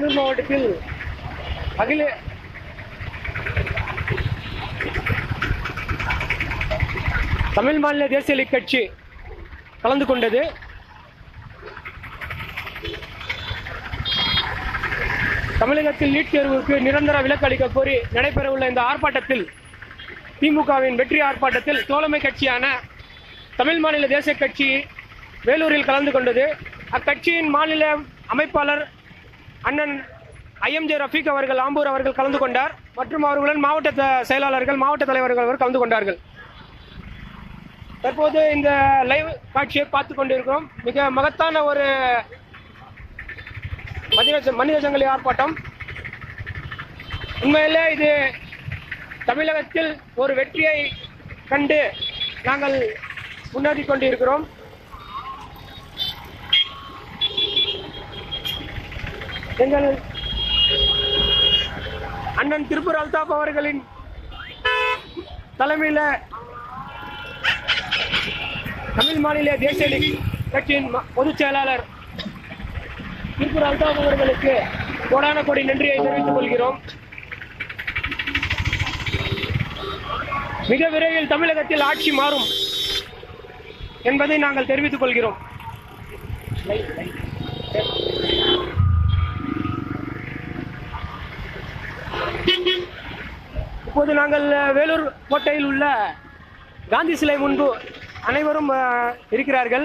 வேலூர் மாவட்டத்தில் அகில தமிழ் மாநில தேசிய லீக் கட்சி கலந்து கொண்டது. தமிழகத்தில் நீட் தேர்வுக்கு நிரந்தர விலக்கு அளிக்க கோரி நடைபெறவுள்ள இந்த ஆர்ப்பாட்டத்தில் திமுகவின் வெற்றி ஆர்ப்பாட்டத்தில் தோழமை கட்சியான தமிழ் மாநில தேசிய கட்சி வேலூரில் கலந்து கொண்டது. அக்கட்சியின் மாநில அமைப்பாளர் அண்ணன் ஐஎம்ஜே ரஃபீக் அவர்கள் ஆம்பூர் அவர்கள் கலந்து கொண்டார் மற்றும் அவர்களுடன் மாவட்ட செயலாளர்கள் மாவட்ட தலைவர்கள் அவர்கள் கலந்து கொண்டார்கள். தற்போது இந்த லைவ் காட்சியை பார்த்து கொண்டிருக்கிறோம். மிக மகத்தான ஒரு மனித மனித சங்கிலி ஆர்ப்பாட்டம். உண்மையிலே இது தமிழகத்தில் ஒரு வெற்றியை கண்டு நாங்கள் முன்னேறி கொண்டிருக்கிறோம். எங்கள் அண்ணன் திருப்பூர் அல்தாப் அவர்களின் தலைமையில் தமிழ் மாநில தேசிய லீக் கட்சியின் பொதுச் செயலாளர் திருப்பூர் அல்தாப் அவர்களுக்கு கோடான கோடி நன்றியை தெரிவித்துக் கொள்கிறோம். மிக விரைவில் தமிழகத்தில் ஆட்சி மாறும் என்பதை நாங்கள் தெரிவித்துக் கொள்கிறோம். இப்போது நாங்கள் வேலூர் கோட்டையில் உள்ள காந்தி சிலை முன்பு அனைவரும் இருக்கிறார்கள்.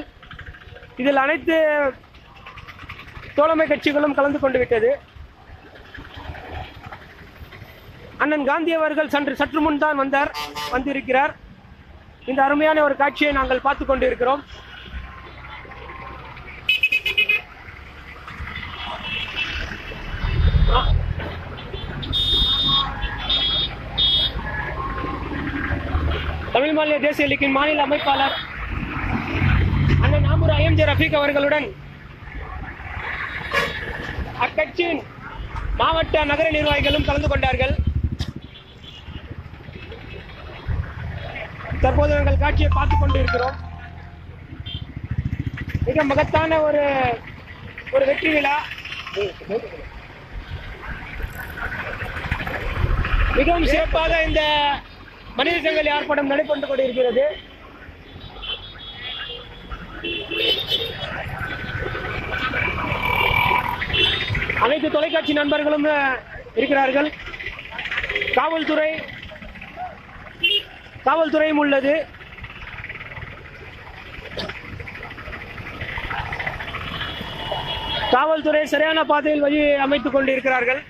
இதில் அனைத்து தோழமை கட்சிகளும் கலந்து கொண்டு விட்டது. அண்ணன் காந்தி அவர்கள் சன்று சற்று முன் தான் வந்தார் வந்திருக்கிறார். இந்த அருமையான ஒரு காட்சியை நாங்கள் பார்த்து கொண்டிருக்கிறோம். தமிழ் மாநில தேசிய லீக்கின் மாநில அமைப்பாளர் அண்ணன் நாமூர் ஐஎம்ஜே ரஃபீக் அவர்களுடன் அக்கட்சியின் மாவட்ட நகர நிர்வாகிகளும் கலந்து கொண்டார்கள். தற்போது நாங்கள் காட்சியை பார்த்துக் கொண்டு இருக்கிறோம் மிக மகத்தான ஒரு ஒரு வெற்றி விழா. மிகவும் சிறப்பாக இந்த மனித சங்கல் ஆர்ப்பாட்டம் நடைபெற்று கொண்டிருக்கிறது. அனைத்து தொலைக்காட்சி நண்பர்களும் இருக்கிறார்கள். காவல்துறை காவல்துறையும் உள்ளது. காவல்துறை சரியான பாதையில் வழி அமைத்துக் கொண்டிருக்கிறார்கள்.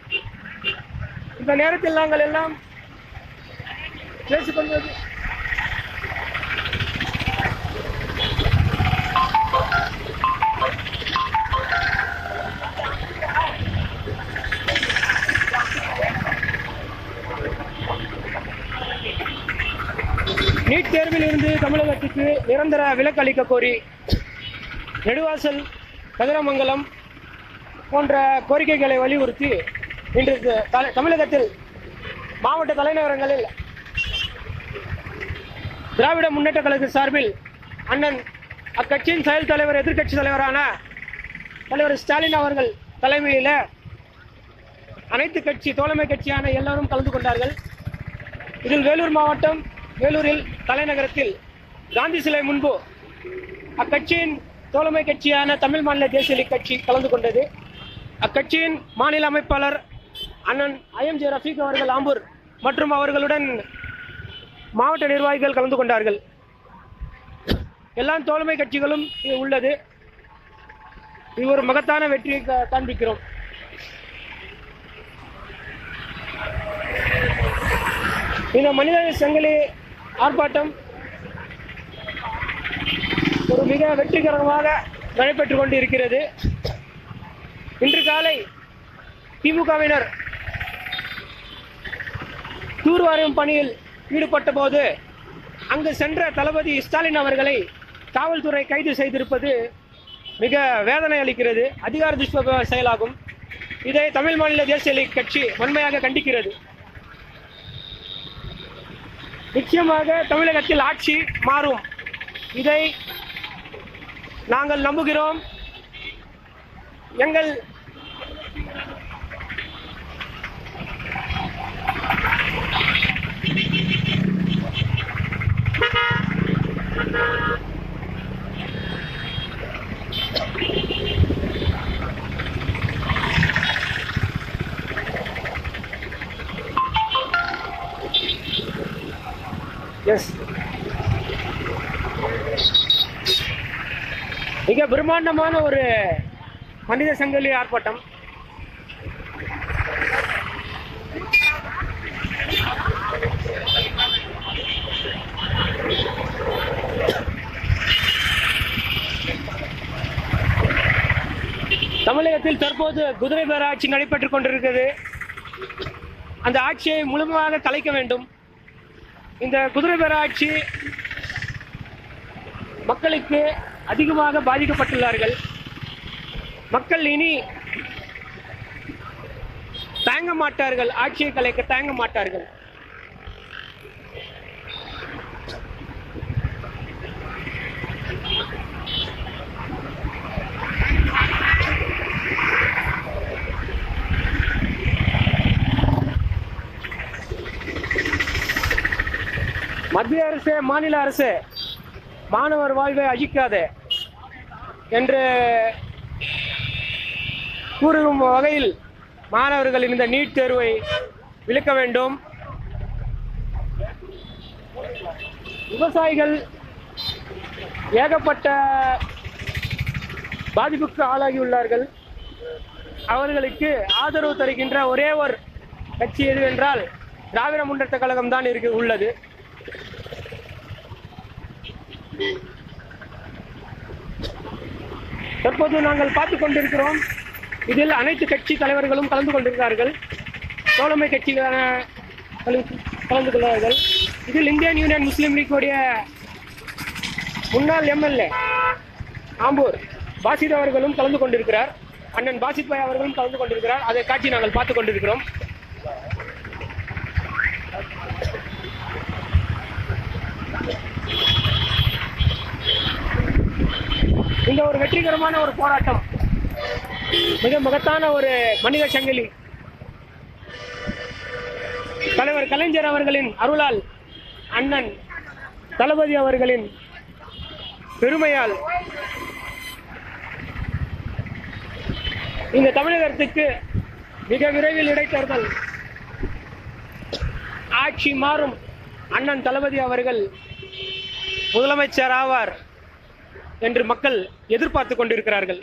இந்த நேரத்தில் நாங்கள் எல்லாம் பேசிக்கொண்டு நீட் தேர்வில் இருந்து தமிழகத்துக்கு நிரந்தர விலக்கு அளிக்க கோரி நெடுவாசல் கதிரமங்கலம் போன்ற கோரிக்கைகளை வலியுறுத்தி இன்று த- தமிழகத்தில் மாவட்ட தலைநகரங்களில் திராவிட முன்னேற்ற கழக சார்பில் அண்ணன் அக்கட்சியின் செயல் தலைவர் எதிர்க்கட்சி தலைவரான தலைவர் ஸ்டாலின் அவர்கள் தலைமையில் அனைத்து கட்சி தோழமை கட்சியான எல்லாரும் கலந்து கொண்டார்கள். இதில் வேலூர் மாவட்டம் வேலூரில் தலைநகரத்தில் காந்தி சிலை முன்பு அக்கட்சியின் தோழமை கட்சியான தமிழ் மாநில தேசிய லீக் கட்சி கலந்து கொண்டது. அக்கட்சியின் மாநில அமைப்பாளர் அண்ணன் ஐஎம்ஜே ரஃபீக் அவர்கள் ஆம்பூர் மற்றும் அவர்களுடன் மாவட்ட நிர்வாகிகள் கலந்து கொண்டார்கள். எல்லா தோழமை கட்சிகளும் உள்ளது. இது ஒரு மகத்தான வெற்றியை காண்பிக்கிறோம். இந்த மனித சங்கிலி ஆர்ப்பாட்டம் ஒரு மிக வெற்றிகரமாக நடைபெற்றுக் கொண்டிருக்கிறது. இன்று காலை திமுகவினர் தூர்வாரும் பணியில் ஈடுபட்ட போது அங்கு சென்ற தளபதி ஸ்டாலின் அவர்களை காவல்துறை கைது செய்திருப்பது மிக வேதனை அளிக்கிறது. அதிகார துஷ்ப செயலாகும். இதை தமிழ் மாநில தேசிய கட்சி வன்மையாக கண்டிக்கிறது. நிச்சயமாக தமிழகத்தில் ஆட்சி மாறும். இதை நாங்கள் நம்புகிறோம். எங்கள் எஸ் மிக பிரம்மாண்டமான ஒரு மனித சங்கிலி ஆர்ப்பாட்டம். தமிழகத்தில் தற்போது குதிரை பேர ஆட்சி நடைபெற்றுக் கொண்டிருக்கிறது. அந்த ஆட்சியை முழுமையாக கலைக்க வேண்டும். இந்த குதிரை பேர ஆட்சி மக்களுக்கு அதிகமாக பாதிக்கப்பட்டுள்ளார்கள். மக்கள் இனி தாங்க மாட்டார்கள். ஆட்சியை கலைக்க தாங்க மாட்டார்கள். மத்திய அரசு மாநில அரசு மாணவர் வாழ்வை அழிக்காது என்று கூறும் வகையில் மாணவர்கள் இந்த நீட் தேர்வை விளக்க வேண்டும். விவசாயிகள் ஏகப்பட்ட பாதிப்புக்கு ஆளாகியுள்ளார்கள். அவர்களுக்கு ஆதரவு தருகின்ற ஒரே ஒரு கட்சி எதுவென்றால் திராவிட முன்னேற்ற கழகம் தான் இருக்கு உள்ளது. தற்போது நாங்கள் பார்த்து கொண்டிருக்கிறோம். இதில் அனைத்து கட்சி தலைவர்களும் கலந்து கொண்டிருக்கிறார்கள். தோழமை கட்சிக்கான கலந்து கலந்து கொள்வார்கள். இதில் இந்தியன் யூனியன் முஸ்லீம் லீக்குடைய முன்னாள் எம்எல்ஏ ஆம்பூர் பாசித் அவர்களும் கலந்து கொண்டிருக்கிறார். அண்ணன் பாசித் பாய் அவர்களும் கலந்து கொண்டிருக்கிறார். அதை காட்சி நாங்கள் பார்த்து கொண்டிருக்கிறோம். இந்த ஒரு வெற்றிகரமான ஒரு போராட்டம். மிக மகத்தான ஒரு மனித சங்கிலி. தலைவர் கலைஞர் அவர்களின் அருளால் அண்ணன் தளபதி அவர்களின் பெருமையால் இந்த தமிழகத்துக்கு மிக விரைவில் இடைத்தேர்தல். ஆட்சி மாறும் அண்ணன் தளபதி அவர்கள் முதலமைச்சர் ஆவார். என்று மக்கள் எதிர்பார்த்து கொண்டிருக்கிறார்கள்.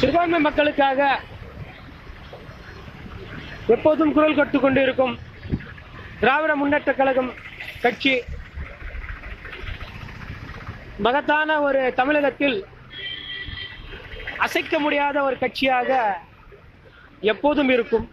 சிறுபான்மை மக்களுக்காக எப்போதும் குரல் கொடுத்து கொண்டிருக்கும் திராவிட முன்னேற்ற கழகம் கட்சி மகத்தான ஒரு தமிழகத்தில் அசைக்க முடியாத ஒரு கட்சியாக எப்போதும் இருக்கும்.